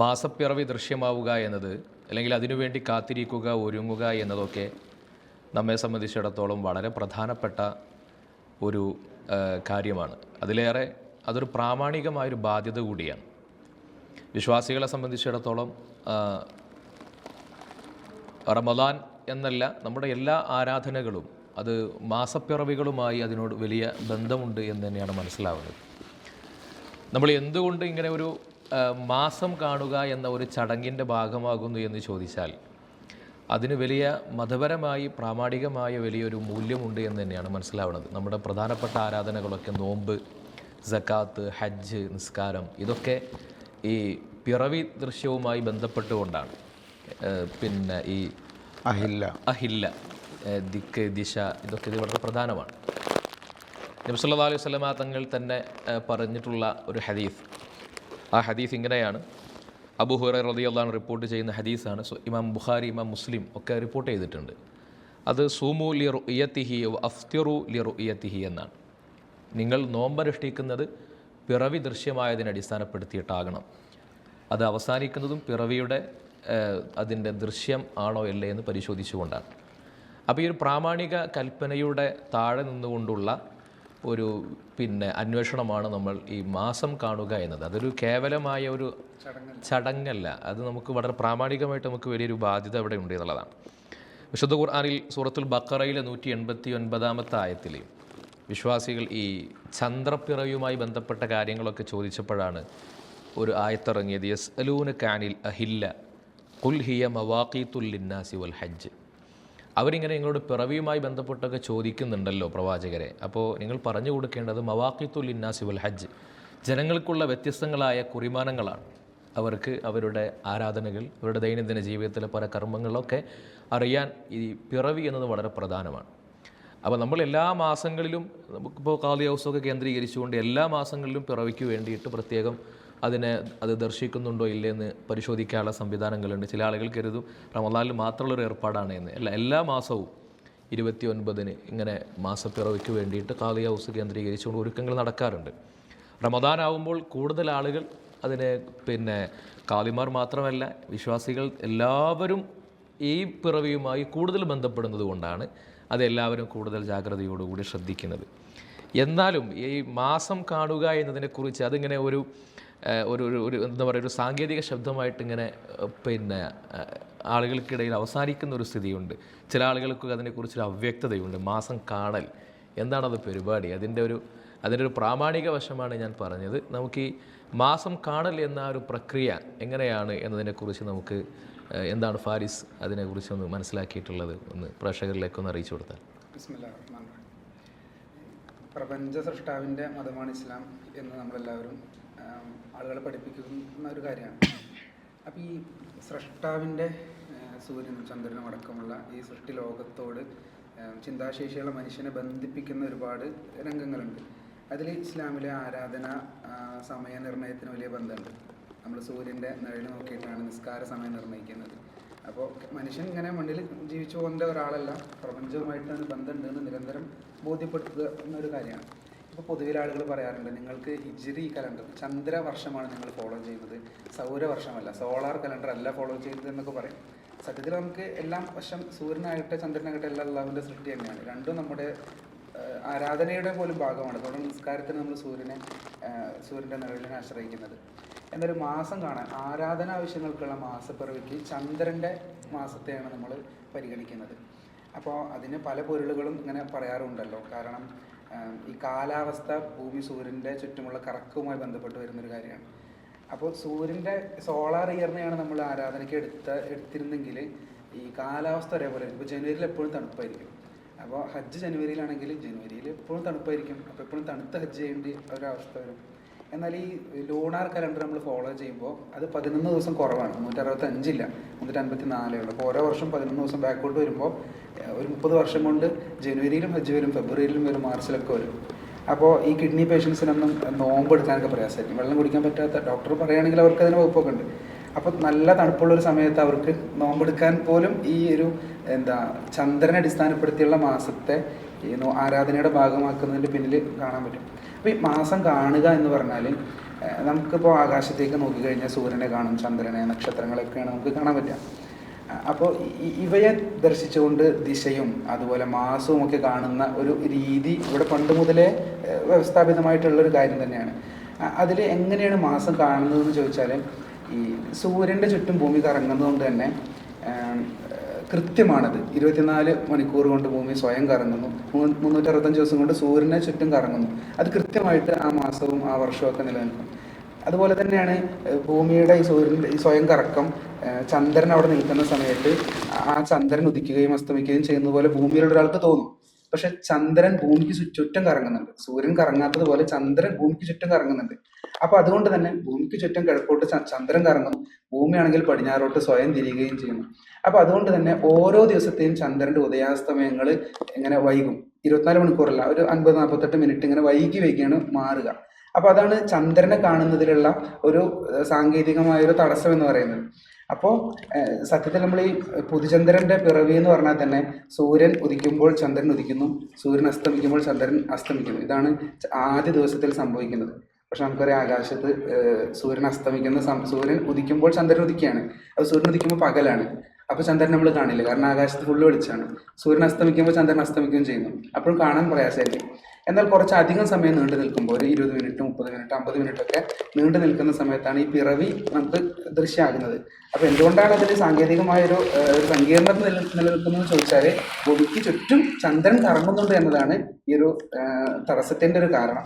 മാസപ്പിറവി ദൃശ്യമാവുക എന്നത് അല്ലെങ്കിൽ അതിനുവേണ്ടി കാത്തിരിക്കുക ഒരുങ്ങുക എന്നതൊക്കെ നമ്മെ സംബന്ധിച്ചിടത്തോളം വളരെ പ്രധാനപ്പെട്ട ഒരു കാര്യമാണ്. അതിലേറെ അതൊരു പ്രാമാണികമായൊരു ബാധ്യത കൂടിയാണ്. വിശ്വാസികളെ സംബന്ധിച്ചിടത്തോളം റമദാൻ എന്നല്ല നമ്മുടെ എല്ലാ ആരാധനകളും അത് മാസപ്പിറവികളുമായി അതിനോട് വലിയ ബന്ധമുണ്ട് എന്ന് തന്നെയാണ് മനസ്സിലാവുന്നത്. നമ്മൾ എന്തുകൊണ്ട് ഇങ്ങനെ ഒരു മാസം കാണുക എന്ന ഒരു ചടങ്ങിന്റെ ഭാഗമാകുന്നു എന്ന് ചോദിച്ചാൽ അതിന് വലിയ മതപരമായി പ്രാമാണികമായ വലിയൊരു മൂല്യമുണ്ട് എന്ന് തന്നെയാണ് മനസ്സിലാവുന്നത്. നമ്മുടെ പ്രധാനപ്പെട്ട ആരാധനകളൊക്കെ നോമ്പ് സക്കാത്ത് ഹജ്ജ് നിസ്കാരം ഇതൊക്കെ ഈ പിറവി ദൃശ്യവുമായി ബന്ധപ്പെട്ടുകൊണ്ടാണ്. പിന്നെ ഈ അഹില്ല. അഹില്ല ദിക്ക് ദിശ ഇതൊക്കെ ഇത് വളരെ പ്രധാനമാണ്. നബി സല്ലല്ലാഹു അലൈഹി സ്വലമാ തങ്ങൾ തന്നെ പറഞ്ഞിട്ടുള്ള ഒരു ഹദീസ്. ആ ഹദീസ് ഇങ്ങനെയാണ്. അബു ഹുറൈ റളിയല്ലാഹു റിപ്പോർട്ട് ചെയ്യുന്ന ഹദീസാണ്. ഇമാം ബുഖാരി ഇമാം മുസ്ലിം ഒക്കെ റിപ്പോർട്ട് ചെയ്തിട്ടുണ്ട്. അത് സൂമു ലി റുയത്തിഹി അഫ്തിറു ലി റുയത്തിഹി എന്നാണ്. നിങ്ങൾ നോമ്പനുഷ്ഠിക്കുന്നത് പിറവി ദൃശ്യമായതിനെ അടിസ്ഥാനപ്പെടുത്തിയിട്ടാകണം. അത് അവസാനിക്കുന്നതും പിറവിയുടെ അതിന്റെ ദൃശ്യം ആണോ അല്ലേ എന്ന് പരിശോധിച്ചുകൊണ്ടാണ്. അപ്പോൾ ഈ ഒരു പ്രാമാണിക കൽപ്പനയുടെ താഴെ നിന്നുകൊണ്ടുള്ള ഒരു പിന്നെ അന്വേഷണമാണ് നമ്മൾ ഈ മാസം കാണുക എന്നത്. അതൊരു കേവലമായ ഒരു ചടങ്ങല്ല. അത് നമുക്ക് വളരെ പ്രാമാണികമായിട്ട് നമുക്ക് വലിയൊരു ബാധ്യത അവിടെ ഉണ്ട് എന്നുള്ളതാണ്. വിശുദ്ധ ഖുർആാനിൽ സൂറത്തുൽ ബക്കറയിലെ നൂറ്റി എൺപത്തി ഒൻപതാമത്തെ ആയത്തിൽ വിശ്വാസികൾ ഈ ചന്ദ്രപ്പിറവിയുമായി ബന്ധപ്പെട്ട കാര്യങ്ങളൊക്കെ ചോദിച്ചപ്പോഴാണ് ഒരു ആയത്തിറങ്ങിയത് യസ് അലൂന് കാനിൽ അഹില്ല കുൽ ഹിയ മവാഖീത്തുൽ ലിന്നാസി വൽ ഹജ്ജ്. അവരിങ്ങനെ നിങ്ങളുടെ പിറവിയുമായി ബന്ധപ്പെട്ടൊക്കെ ചോദിക്കുന്നുണ്ടല്ലോ പ്രവാചകരെ. അപ്പോൾ നിങ്ങൾ പറഞ്ഞു കൊടുക്കേണ്ടത് മവാക്കിത്തുൽ ഇന്നാസിബുൽ ഹജ്ജ്. ജനങ്ങൾക്കുള്ള വ്യത്യസ്തങ്ങളായ കുറിമാനങ്ങളാണ്. അവർക്ക് അവരുടെ ആരാധനകൾ അവരുടെ ദൈനംദിന ജീവിതത്തിലെ പല കർമ്മങ്ങളൊക്കെ അറിയാൻ ഈ പിറവി എന്നത് വളരെ പ്രധാനമാണ്. അപ്പോൾ നമ്മൾ എല്ലാ മാസങ്ങളിലും നമുക്കിപ്പോൾ കാളി ഹൗസൊക്കെ കേന്ദ്രീകരിച്ചുകൊണ്ട് എല്ലാ മാസങ്ങളിലും പിറവിക്ക് വേണ്ടിയിട്ട് പ്രത്യേകം അതിനെ അത് ദർശിക്കുന്നുണ്ടോ ഇല്ലയെന്ന് പരിശോധിക്കാനുള്ള സംവിധാനങ്ങളുണ്ട്. ചില ആളുകൾ കരുതും റമദാനിൽ മാത്രമുള്ളൊരു ഏർപ്പാടാണ് എന്ന്. അല്ല എല്ലാ മാസവും ഇരുപത്തി ഒൻപതിന് ഇങ്ങനെ മാസപ്പിറവിക്ക് വേണ്ടിയിട്ട് കാളി ഹൗസ് കേന്ദ്രീകരിച്ചുകൊണ്ട് ഒരുക്കങ്ങൾ നടക്കാറുണ്ട്. റമദാൻ ആവുമ്പോൾ കൂടുതൽ ആളുകൾ അതിനെ പിന്നെ കാളിമാർ മാത്രമല്ല വിശ്വാസികൾ എല്ലാവരും ഈ പിറവിയുമായി കൂടുതൽ ബന്ധപ്പെടുന്നത് കൊണ്ടാണ് അതെല്ലാവരും കൂടുതൽ ജാഗ്രതയോടുകൂടി ശ്രദ്ധിക്കുന്നത്. എന്നാലും ഈ മാസം കാണുക എന്നതിനെക്കുറിച്ച് അതിങ്ങനെ ഒരു ഒരു ഒരു എന്താ പറയുക ഒരു സാങ്കേതിക ശബ്ദമായിട്ട് ഇങ്ങനെ പിന്നെ ആളുകൾക്കിടയിൽ അവസാനിക്കുന്ന ഒരു സ്ഥിതിയുണ്ട്. ചില ആളുകൾക്ക് അതിനെക്കുറിച്ചൊരു അവ്യക്തതയുണ്ട്. മാസം കാണൽ എന്താണത് പരിപാടി? അതിന്റെ ഒരു അതിന്റെ ഒരു പ്രാമാണിക വശമാണ് ഞാൻ പറഞ്ഞത്. നമുക്ക് ഈ മാസം കാണൽ എന്ന ഒരു പ്രക്രിയ എങ്ങനെയാണ് എന്നതിനെക്കുറിച്ച് നമുക്ക് എന്താണ് ഫാരിസ് അതിനെക്കുറിച്ച് ഒന്ന് മനസ്സിലാക്കിയിട്ടുള്ളത്? ഒന്ന് പ്രേക്ഷകരിലേക്കൊന്ന് അറിയിച്ചു കൊടുത്താൽ. പ്രപഞ്ച സൃഷ്ടാവിന്റെ മതമാണ് ഇസ്ലാം എന്ന് നമ്മളെല്ലാവരും ആളുകളെ പഠിപ്പിക്കുന്ന ഒരു കാര്യമാണ്. അപ്പോൾ ഈ സൃഷ്ടാവിന്റെ സൂര്യനും ചന്ദ്രനും അടക്കമുള്ള ഈ സൃഷ്ടി ലോകത്തോട് ചിന്താശേഷിയുള്ള മനുഷ്യനെ ബന്ധിപ്പിക്കുന്ന ഒരുപാട് രംഗങ്ങളുണ്ട്. അതിൽ ഇസ്ലാമിലെ ആരാധന സമയ സമയനിർണയത്തിന് വലിയ ബന്ധമുണ്ട്. നമ്മൾ സൂര്യന്റെ നിഴൽ നോക്കിയിട്ടാണ് നിസ്കാര സമയം നിർണയിക്കുന്നത് അപ്പോൾ മനുഷ്യൻ ഇങ്ങനെ മണ്ണിൽ ജീവിച്ചു പോകുന്ന ഒരാളല്ല. പ്രപഞ്ചവുമായിട്ട് അതിന് ബന്ധമുണ്ടെന്ന് നിരന്തരം ബോധ്യപ്പെടുത്തുക എന്നൊരു കാര്യമാണ്. ഇപ്പോൾ പൊതുവിൽ ആളുകൾ പറയാറുണ്ട് നിങ്ങൾക്ക് ഹിജിറി കലണ്ടർ ചന്ദ്രവർഷമാണ് നിങ്ങൾ ഫോളോ ചെയ്യുന്നത്. സൗരവർഷമല്ല സോളാർ കലണ്ടർ അല്ല ഫോളോ ചെയ്യുന്നത് എന്നൊക്കെ പറയും. സത്യത്തിൽ നമുക്ക് എല്ലാം വർഷം സൂര്യനാകട്ടെ ചന്ദ്രനാകട്ടെ എല്ലാം അള്ളാഹുവിന്റെ സൃഷ്ടി തന്നെയാണ്. രണ്ടും നമ്മുടെ ആരാധനയുടെ പോലും ഭാഗമാണ്. അതുകൊണ്ട് നിസ്കാരത്തിന് നമ്മൾ സൂര്യനെ സൂര്യന്റെ നിഴലിനെ ആശ്രയിക്കുന്നത്. എന്നൊരു മാസം കാണാൻ ആരാധന ആവശ്യങ്ങൾക്കുള്ള മാസപ്പിറവിക്ക് ചന്ദ്രന്റെ മാസത്തെയാണ് നമ്മൾ പരിഗണിക്കുന്നത്. അപ്പോൾ അതിന് പല പൊരുളുകളും ഇങ്ങനെ പറയാറുണ്ടല്ലോ. കാരണം ഈ കാലാവസ്ഥ ഭൂമി സൂര്യന്റെ ചുറ്റുമുള്ള കറക്കവുമായി ബന്ധപ്പെട്ട് വരുന്നൊരു കാര്യമാണ്. അപ്പോൾ സൂര്യന്റെ സോളാർ ഇയറിനെയാണ് നമ്മൾ ആരാധനയ്ക്ക് എടുത്ത എടുത്തിരുന്നെങ്കിൽ ഈ കാലാവസ്ഥ ഒരേപോലെ ഇപ്പോൾ ജനുവരിയിൽ എപ്പോഴും തണുപ്പായിരിക്കും. അപ്പോൾ ഹജ്ജ് ജനുവരിയിലാണെങ്കിൽ ജനുവരിയിൽ എപ്പോഴും തണുപ്പായിരിക്കും. അപ്പോൾ എപ്പോഴും തണുത്ത ഹജ്ജ് ചെയ്യേണ്ട ഒരവസ്ഥ വരും. എന്നാൽ ഈ ലൂണാർ കലണ്ടർ നമ്മൾ ഫോളോ ചെയ്യുമ്പോൾ അത് പതിനൊന്ന് ദിവസം കുറവാണ്. നൂറ്ററുപത്തഞ്ചില്ല. മുന്നൂറ്റി അൻപത്തി നാലേ ഉള്ളൂ അപ്പോൾ ഓരോ വർഷം പതിനൊന്ന് ദിവസം ബാക്കോട്ട് വരുമ്പോൾ ഒരു മുപ്പത് വർഷം കൊണ്ട് ജനുവരിയിലും ഹജ്ജ് വരും ഫെബ്രുവരിയിലും വരും മാർച്ചിലൊക്കെ വരും. അപ്പോൾ ഈ കിഡ്നി പേഷ്യൻസിനൊന്നും നോമ്പ് എടുക്കാനൊക്കെ പ്രയാസമായിരിക്കും. വെള്ളം കുടിക്കാൻ പറ്റാത്ത ഡോക്ടർ പറയുകയാണെങ്കിൽ അവർക്ക് അതിന് വകുപ്പൊക്കെ ഉണ്ട്. അപ്പോൾ നല്ല തണുപ്പുള്ള ഒരു സമയത്ത് അവർക്ക് നോമ്പെടുക്കാൻ പോലും ഈ ഒരു എന്താ ചന്ദ്രനെ അടിസ്ഥാനപ്പെടുത്തിയുള്ള മാസത്തെ ആരാധനയുടെ ഭാഗമാക്കുന്നതിന്റെ പിന്നിൽ കാണാൻ പറ്റും. അപ്പോൾ ഈ മാസം കാണുക എന്ന് പറഞ്ഞാൽ നമുക്കിപ്പോൾ ആകാശത്തേക്ക് നോക്കിക്കഴിഞ്ഞാൽ സൂര്യനെ കാണും ചന്ദ്രനെ നക്ഷത്രങ്ങളൊക്കെയാണ് നമുക്ക് കാണാൻ പറ്റുക. അപ്പോൾ ഇവയെ ദർശിച്ചുകൊണ്ട് ദിശയും അതുപോലെ മാസവും ഒക്കെ കാണുന്ന ഒരു രീതി ഇവിടെ പണ്ട് മുതലേ വ്യവസ്ഥാപിതമായിട്ടുള്ളൊരു കാര്യം തന്നെയാണ്. അതിൽ എങ്ങനെയാണ് മാസം കാണുന്നതെന്ന് ചോദിച്ചാൽ ഈ സൂര്യന്റെ ചുറ്റും ഭൂമി കറങ്ങുന്നതുകൊണ്ട് തന്നെ കൃത്യമാണത്. ഇരുപത്തിനാല് മണിക്കൂർ കൊണ്ട് ഭൂമി സ്വയം കറങ്ങുന്നു. മുന്നൂറ്റി അറുപത്തഞ്ച് ദിവസം കൊണ്ട് സൂര്യനെ ചുറ്റും കറങ്ങുന്നു. അത് കൃത്യമായിട്ട് ആ മാസവും ആ വർഷവും ഒക്കെ നിലനിൽക്കും. അതുപോലെ തന്നെയാണ് ഭൂമിയുടെ ഈ സൂര്യന്റെ ഈ സ്വയം കറക്കം ചന്ദ്രൻ അവിടെ നിൽക്കുന്ന സമയത്ത് ആ ചന്ദ്രൻ ഉദിക്കുകയും അസ്തമിക്കുകയും ചെയ്യുന്ന പോലെ ഭൂമിയിലുള്ള ഒരാൾക്ക് തോന്നും. പക്ഷെ ചന്ദ്രൻ ഭൂമിക്ക് ചുറ്റും കറങ്ങുന്നുണ്ട്. സൂര്യൻ കറങ്ങാത്തത് പോലെ ചന്ദ്രൻ ഭൂമിക്ക് ചുറ്റും കറങ്ങുന്നുണ്ട്. അപ്പൊ അതുകൊണ്ട് തന്നെ ഭൂമിക്ക് ചുറ്റും കിഴക്കോട്ട് ചന്ദ്രൻ കറങ്ങുന്നു. ഭൂമിയാണെങ്കിൽ പടിഞ്ഞാറോട്ട് സ്വയം തിരിയുകയും ചെയ്യുന്നു. അപ്പൊ അതുകൊണ്ട് തന്നെ ഓരോ ദിവസത്തെയും ചന്ദ്രന്റെ ഉദയാസ്തമയങ്ങൾ ഇങ്ങനെ വൈകും? ഇരുപത്തിനാല് മണിക്കൂറല്ല ഒരു അൻപത് നാൽപ്പത്തെട്ട് മിനിറ്റ് ഇങ്ങനെ വൈകി വൈകിയാണ് മാറുക. അപ്പൊ അതാണ് ചന്ദ്രനെ കാണുന്നതിലുള്ള ഒരു സാങ്കേതികമായ ഒരു തടസ്സം എന്ന് പറയുന്നത്. അപ്പോൾ സത്യത്തിൽ നമ്മൾ ഈ പുതുചന്ദ്രന്റെ പിറവി എന്ന് പറഞ്ഞാൽ തന്നെ സൂര്യൻ ഉദിക്കുമ്പോൾ ചന്ദ്രൻ ഉദിക്കുന്നു സൂര്യൻ അസ്തമിക്കുമ്പോൾ ചന്ദ്രൻ അസ്തമിക്കുന്നു. ഇതാണ് ആദ്യ ദിവസത്തിൽ സംഭവിക്കുന്നത്. പക്ഷെ നമുക്കറിയാം ആകാശത്ത് സൂര്യൻ അസ്തമിക്കുന്ന സൂര്യൻ ഉദിക്കുമ്പോൾ ചന്ദ്രൻ ഉദിക്കുകയാണ്. അപ്പോൾ സൂര്യൻ ഉദിക്കുമ്പോൾ പകലാണ്. അപ്പോൾ ചന്ദ്രൻ നമ്മൾ കാണില്ല. കാരണം ആകാശത്ത് ഫുള്ള് വെളിച്ചാണ് സൂര്യൻ അസ്തമിക്കുമ്പോൾ ചന്ദ്രൻ അസ്തമിക്കുകയും ചെയ്യുന്നു. അപ്പോഴും കാണാൻ പ്രയാസമായിരിക്കും എന്നാൽ കുറച്ച് അധികം സമയം നീണ്ടു നിൽക്കുമ്പോൾ ഒരു ഇരുപത് മിനിറ്റ് മുപ്പത് മിനിറ്റ് അമ്പത് മിനിറ്റ് ഒക്കെ നീണ്ടു നിൽക്കുന്ന സമയത്താണ് ഈ പിറവി നമുക്ക് ദൃശ്യമാകുന്നത്. അപ്പോൾ എന്തുകൊണ്ടാണ് അതിന് സാങ്കേതികമായൊരു ഏഹ്, ഒരു സങ്കീർണത നില നിലനിൽക്കുന്നതെന്ന് ചോദിച്ചാൽ ഭൂമിക്ക് ചുറ്റും ചന്ദ്രൻ കറങ്ങുന്നുണ്ട് എന്നതാണ് ഈ ഒരു തടസ്സത്തിന്റെ ഒരു കാരണം.